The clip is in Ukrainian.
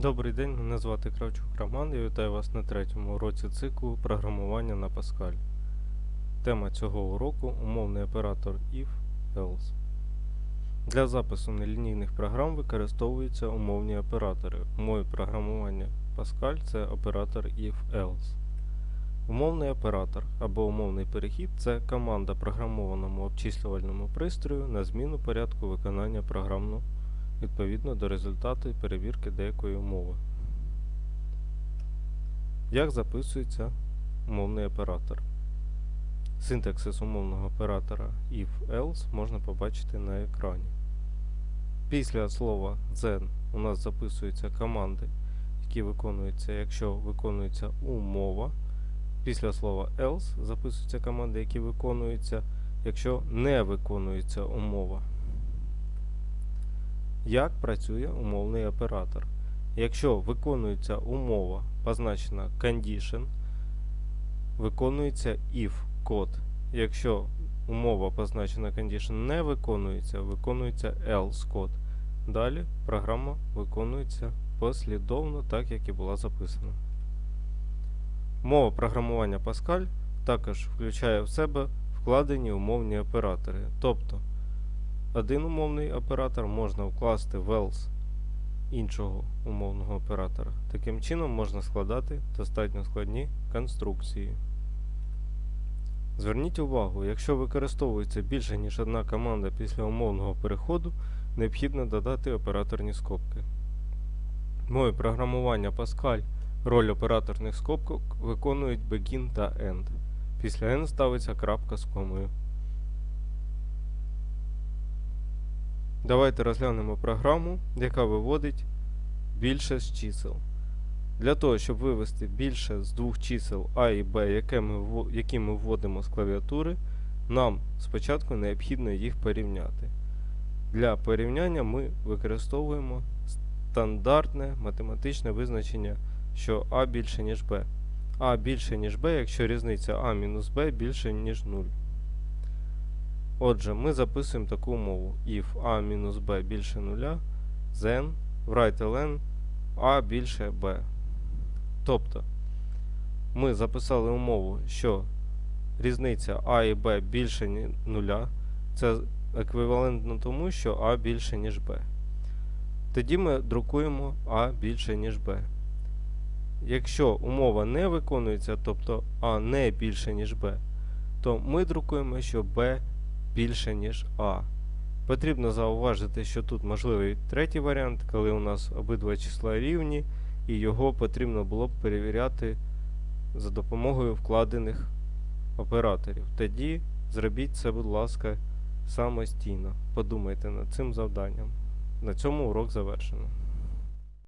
Добрий день, мене звати Кравчук Роман. Я вітаю вас на третьому уроці циклу програмування на Pascal. Тема цього уроку умовний оператор if else. Для запису нелінійних програм використовуються умовні оператори. Мові програмування Pascal це оператор if else. Умовний оператор або умовний перехід це команда програмованому обчислювальному пристрою на зміну порядку виконання програмного відповідно до результату перевірки деякої умови. Як записується умовний оператор? Синтаксис умовного оператора if-else можна побачити на екрані. Після слова then у нас записуються команди, які виконуються, якщо виконується умова. Після слова else записуються команди, які виконуються, якщо не виконується умова. Як працює умовний оператор? Якщо виконується умова, позначена condition, виконується if код. Якщо умова позначена condition не виконується, виконується else код. Далі програма виконується послідовно, так як і була записана. Мова програмування Pascal також включає в себе вкладені умовні оператори. Тобто один умовний оператор можна вкласти в else іншого умовного оператора. Таким чином можна складати достатньо складні конструкції. Зверніть увагу, якщо використовується більше ніж одна команда після умовного переходу, необхідно додати операторні скобки. Мові програмування Pascal роль операторних скобок виконують begin та end. Після end ставиться крапка з комою. Давайте розглянемо програму, яка виводить більше з чисел. Для того, щоб вивести більше з двох чисел А і Б, які ми вводимо з клавіатури, нам спочатку необхідно їх порівняти. Для порівняння ми використовуємо стандартне математичне визначення, що А більше, ніж Б. А більше, ніж Б, якщо різниця А мінус Б більше, ніж 0. Отже, ми записуємо таку умову. If a мінус b більше нуля, then write ln a більше b. Тобто, ми записали умову, що різниця a і b більше нуля. Це еквівалентно тому, що a більше, ніж b. Тоді ми друкуємо a більше, ніж b. Якщо умова не виконується, тобто a не більше, ніж b, то ми друкуємо, що b більше, ніж А. Потрібно зауважити, що тут можливий третій варіант, коли у нас обидва числа рівні, і його потрібно було б перевіряти за допомогою вкладених операторів. Тоді зробіть це, будь ласка, самостійно. Подумайте над цим завданням. На цьому урок завершено.